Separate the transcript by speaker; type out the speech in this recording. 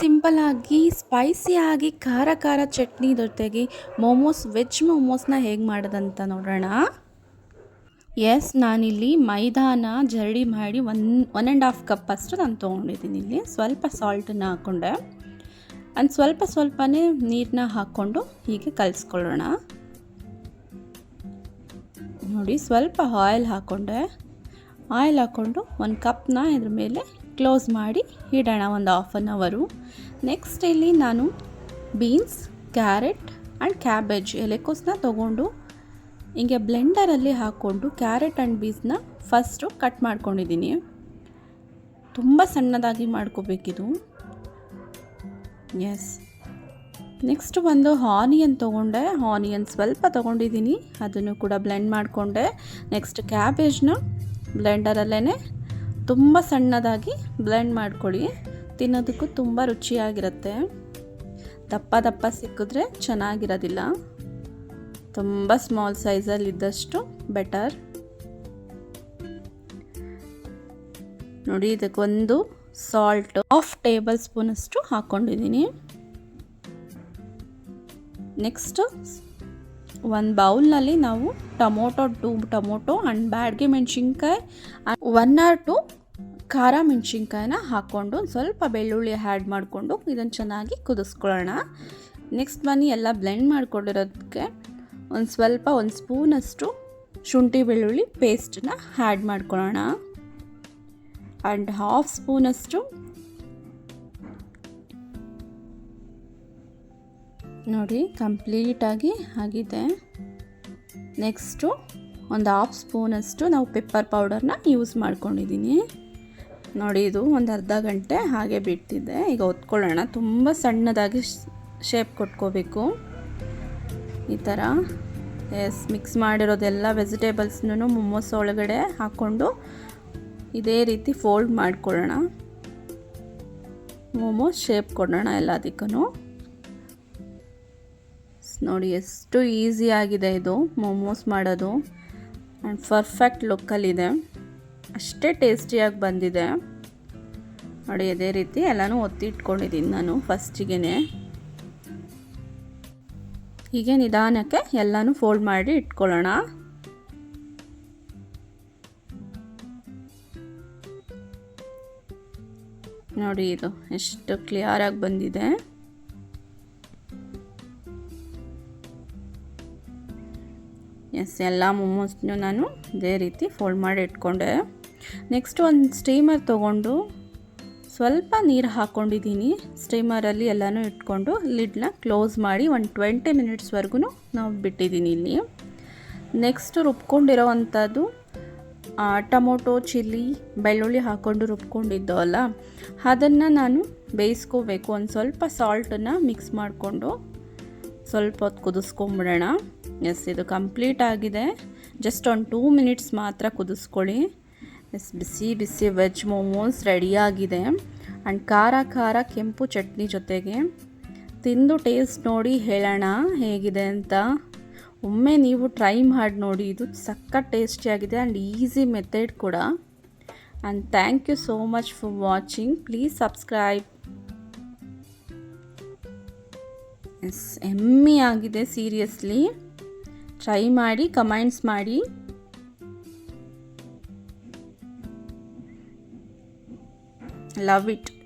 Speaker 1: ಸಿಂಪಲ್ಲಾಗಿ ಸ್ಪೈಸಿಯಾಗಿ ಖಾರ ಖಾರ ಚಟ್ನಿ ಜೊತೆಗೆ ಮೋಮೋಸ್, ವೆಜ್ ಮೋಮೋಸ್ನ ಹೇಗೆ ಮಾಡೋದಂತ ನೋಡೋಣ. ಎಸ್ ನಾನಿಲ್ಲಿ ಮೈದಾನ ಜರಡಿ ಮಾಡಿ one one and half cup ಅಷ್ಟು ನಾನು ತೊಗೊಂಡಿದ್ದೀನಿ ಇಲ್ಲಿ. ಸ್ವಲ್ಪ ಸಾಲ್ಟನ್ನು ಹಾಕ್ಕೊಂಡೆ ಅಂಡ್ ಸ್ವಲ್ಪ ಸ್ವಲ್ಪನೇ ನೀರನ್ನ ಹಾಕ್ಕೊಂಡು ಹೀಗೆ ಕಲಿಸ್ಕೊಳ್ಳೋಣ. ನೋಡಿ, ಸ್ವಲ್ಪ ಆಯಿಲ್ ಹಾಕ್ಕೊಂಡೆ ಆಯಿಲ್ ಹಾಕ್ಕೊಂಡು ಒಂದು ಕಪ್ನ ಇದ್ರ ಮೇಲೆ ಕ್ಲೋಸ್ ಮಾಡಿ ಇಡೋಣ ಒಂದು ಹಾಫ್ ಆನ್ ಅವರು ನೆಕ್ಸ್ಟ್ ಇಲ್ಲಿ ನಾನು ಬೀನ್ಸ್ ಕ್ಯಾರೆಟ್ ಆ್ಯಂಡ್ ಕ್ಯಾಬೇಜ್ ಎಲೆಕೋಸನ್ನ ತೊಗೊಂಡು ಹಿಂಗೆ ಬ್ಲೆಂಡರಲ್ಲಿ ಹಾಕ್ಕೊಂಡು ಕ್ಯಾರೆಟ್ ಆ್ಯಂಡ್ ಬೀನ್ಸ್ನ ಫಸ್ಟು ಕಟ್ ಮಾಡ್ಕೊಂಡಿದ್ದೀನಿ. ತುಂಬ ಸಣ್ಣದಾಗಿ ಮಾಡ್ಕೋಬೇಕಿದು. ಎಸ್ ನೆಕ್ಸ್ಟ್ ಒಂದು ಆನಿಯನ್ ತೊಗೊಂಡೆ. ಆನಿಯನ್ ಸ್ವಲ್ಪ ತೊಗೊಂಡಿದ್ದೀನಿ. ಅದನ್ನು ಕೂಡ ಬ್ಲೆಂಡ್ ಮಾಡಿಕೊಂಡೆ. ನೆಕ್ಸ್ಟ್ ಕ್ಯಾಬೇಜ್ನ ಬ್ಲೆಂಡರಲ್ಲೇ ತುಂಬ ಸಣ್ಣದಾಗಿ ಬ್ಲೆಂಡ್ ಮಾಡ್ಕೊಳ್ಳಿ. ತಿನ್ನೋದಕ್ಕೂ ತುಂಬ ರುಚಿಯಾಗಿರುತ್ತೆ. ದಪ್ಪ ದಪ್ಪ ಸಿಕ್ಕಿದ್ರೆ ಚೆನ್ನಾಗಿರೋದಿಲ್ಲ. ತುಂಬ ಸ್ಮಾಲ್ ಸೈಜಲ್ಲಿ ಇದ್ದಷ್ಟು ಬೆಟರ್. ನೋಡಿ, ಇದಕ್ಕೊಂದು ಸಾಲ್ಟ್ ಹಾಫ್ ಟೇಬಲ್ ಸ್ಪೂನಷ್ಟು ಹಾಕ್ಕೊಂಡಿದ್ದೀನಿ. ನೆಕ್ಸ್ಟ್ ಒಂದು ಬೌಲ್ನಲ್ಲಿ ನಾವು tomato, two tomato, and Byadgi ಮೆಣಸಿನ್ಕಾಯಿ ಒನ್ ಆರ್ ಟು ಖಾರ ಮೆಣಸಿನ್ಕಾಯಿನ ಹಾಕ್ಕೊಂಡು ಸ್ವಲ್ಪ ಬೆಳ್ಳುಳ್ಳಿ ಆ್ಯಡ್ ಮಾಡಿಕೊಂಡು ಇದನ್ನು ಚೆನ್ನಾಗಿ ಕುದಿಸ್ಕೊಳ್ಳೋಣ. ನೆಕ್ಸ್ಟ್ ಬನ್ನಿ, ಎಲ್ಲ ಬ್ಲೆಂಡ್ ಮಾಡಿಕೊಂಡಿರೋದಕ್ಕೆ ಒಂದು ಸ್ವಲ್ಪ, ಒಂದು ಸ್ಪೂನಷ್ಟು ಶುಂಠಿ ಬೆಳ್ಳುಳ್ಳಿ ಪೇಸ್ಟನ್ನ ಆ್ಯಡ್ ಮಾಡ್ಕೊಳ್ಳೋಣ. ಆ್ಯಂಡ್ ಹಾಫ್ ಸ್ಪೂನಷ್ಟು ನೋಡಿ ಕಂಪ್ಲೀಟಾಗಿ ಆಗಿದೆ. ನೆಕ್ಸ್ಟು ಒಂದು ಹಾಫ್ ಸ್ಪೂನಷ್ಟು ನಾವು ಪೆಪ್ಪರ್ ಪೌಡರ್ನ ಯೂಸ್ ಮಾಡ್ಕೊಂಡಿದ್ದೀನಿ ನೋಡಿ, ಇದು ಒಂದು ಅರ್ಧ ಗಂಟೆ ಹಾಗೆ ಬಿಟ್ಟಿದ್ದೆ ಈಗ ಒತ್ಕೊಳ್ಳೋಣ ತುಂಬ ಸಣ್ಣದಾಗಿ ಶೇಪ್ ಕೊಟ್ಕೋಬೇಕು. ಈ ಥರ ಎಸ್ ಮಿಕ್ಸ್ ಮಾಡಿರೋದೆಲ್ಲ ವೆಜಿಟೇಬಲ್ಸ್ನೂ ಮೊಮೋಸ್ ಒಳಗಡೆ ಹಾಕ್ಕೊಂಡು ಇದೇ ರೀತಿ ಫೋಲ್ಡ್ ಮಾಡ್ಕೊಳ್ಳೋಣ. ಮೋಮೋಸ್ ಶೇಪ್ ಕೊಡೋಣ ಎಲ್ಲದಕ್ಕೂ ನೋಡಿ, ಎಷ್ಟು ಈಸಿ ಆಗಿದೆ ಇದು ಮೊಮೋಸ್ ಮಾಡೋದು. ಆ್ಯಂಡ್ ಪರ್ಫೆಕ್ಟ್ ಲುಕ್ಕಲ್ಲಿದೆ ಅಷ್ಟೇ ಟೇಸ್ಟಿಯಾಗಿ ಬಂದಿದೆ. ನೋಡಿ ಅದೇ ರೀತಿ ಎಲ್ಲನೂ ಒತ್ತಿಟ್ಕೊಂಡಿದ್ದೀನಿ ನಾನು ಫಸ್ಟಿಗೆ ಹೀಗೆ ನಿಧಾನಕ್ಕೆ ಎಲ್ಲನೂ ಫೋಲ್ಡ್ ಮಾಡಿ ಇಟ್ಕೊಳ್ಳೋಣ. ನೋಡಿ, ಇದು ಎಷ್ಟು ಕ್ಲಿಯರಾಗಿ ಬಂದಿದೆ. ಎಸ್ ಎಲ್ಲ ಮೊಮೋಸ್ನೂ ನಾನು ಇದೇ ರೀತಿ ಫೋಲ್ಡ್ ಮಾಡಿ ಇಟ್ಕೊಂಡೆ. ನೆಕ್ಸ್ಟ್ ಒಂದು ಸ್ಟೀಮರ್ ತೊಗೊಂಡು ಸ್ವಲ್ಪ ನೀರು ಹಾಕ್ಕೊಂಡಿದ್ದೀನಿ ಸ್ಟೀಮರಲ್ಲಿ ಎಲ್ಲನೂ ಇಟ್ಕೊಂಡು ಲಿಡ್ನ ಕ್ಲೋಸ್ ಮಾಡಿ ಒಂದು ಟ್ವೆಂಟಿ ಮಿನಿಟ್ಸ್ವರೆಗೂ ನಾವು ಬಿಟ್ಟಿದ್ದೀನಿ ಇಲ್ಲಿ. ನೆಕ್ಸ್ಟ್ ರುಬ್ಕೊಂಡಿರೋವಂಥದ್ದು ಟೊಮೊಟೊ, ಚಿಲ್ಲಿ, ಬೆಳ್ಳುಳ್ಳಿ ಹಾಕ್ಕೊಂಡು ರುಬ್ಕೊಂಡಿದ್ದೋ ಅಲ್ಲ, ಅದನ್ನು ನಾನು ಬೇಯಿಸ್ಕೋಬೇಕು. ಒಂದು ಸ್ವಲ್ಪ ಸಾಲ್ಟನ್ನು ಮಿಕ್ಸ್ ಮಾಡಿಕೊಂಡು ಸ್ವಲ್ಪ ಹೊತ್ತು ಕುದಿಸ್ಕೊಂಬಿಡೋಣ. ಎಸ್, ಇದು ಕಂಪ್ಲೀಟ್ ಆಗಿದೆ. ಜಸ್ಟ್ ಒಂದು ಟೂ ಮಿನಿಟ್ಸ್ ಮಾತ್ರ ಕುದಿಸ್ಕೊಳ್ಳಿ. ಎಸ್, ಬಿಸಿ ಬಿಸಿ ವೆಜ್ ಮೋಮೋಸ್ ರೆಡಿಯಾಗಿದೆ ಆ್ಯಂಡ್ ಖಾರ ಖಾರ ಕೆಂಪು ಚಟ್ನಿ ಜೊತೆಗೆ. ತಿಂದು ಟೇಸ್ಟ್ ನೋಡಿ ಹೇಳೋಣ ಹೇಗಿದೆ ಅಂತ. ಒಮ್ಮೆ ನೀವು ಟ್ರೈ ಮಾಡಿ ನೋಡಿ. ಇದು ಸಕ್ಕ ಟೇಸ್ಟಿಯಾಗಿದೆ ಆ್ಯಂಡ್ ಈಸಿ ಮೆಥಡ್ ಕೂಡ. And thank you so much for watching. Please subscribe. Yes ಎಮ್ಮಿ ಆಗಿದೆ ಸೀರಿಯಸ್ಲಿ ಟ್ರೈ ಮಾಡಿ ಕಮೆಂಟ್ಸ್ ಮಾಡಿ. Love it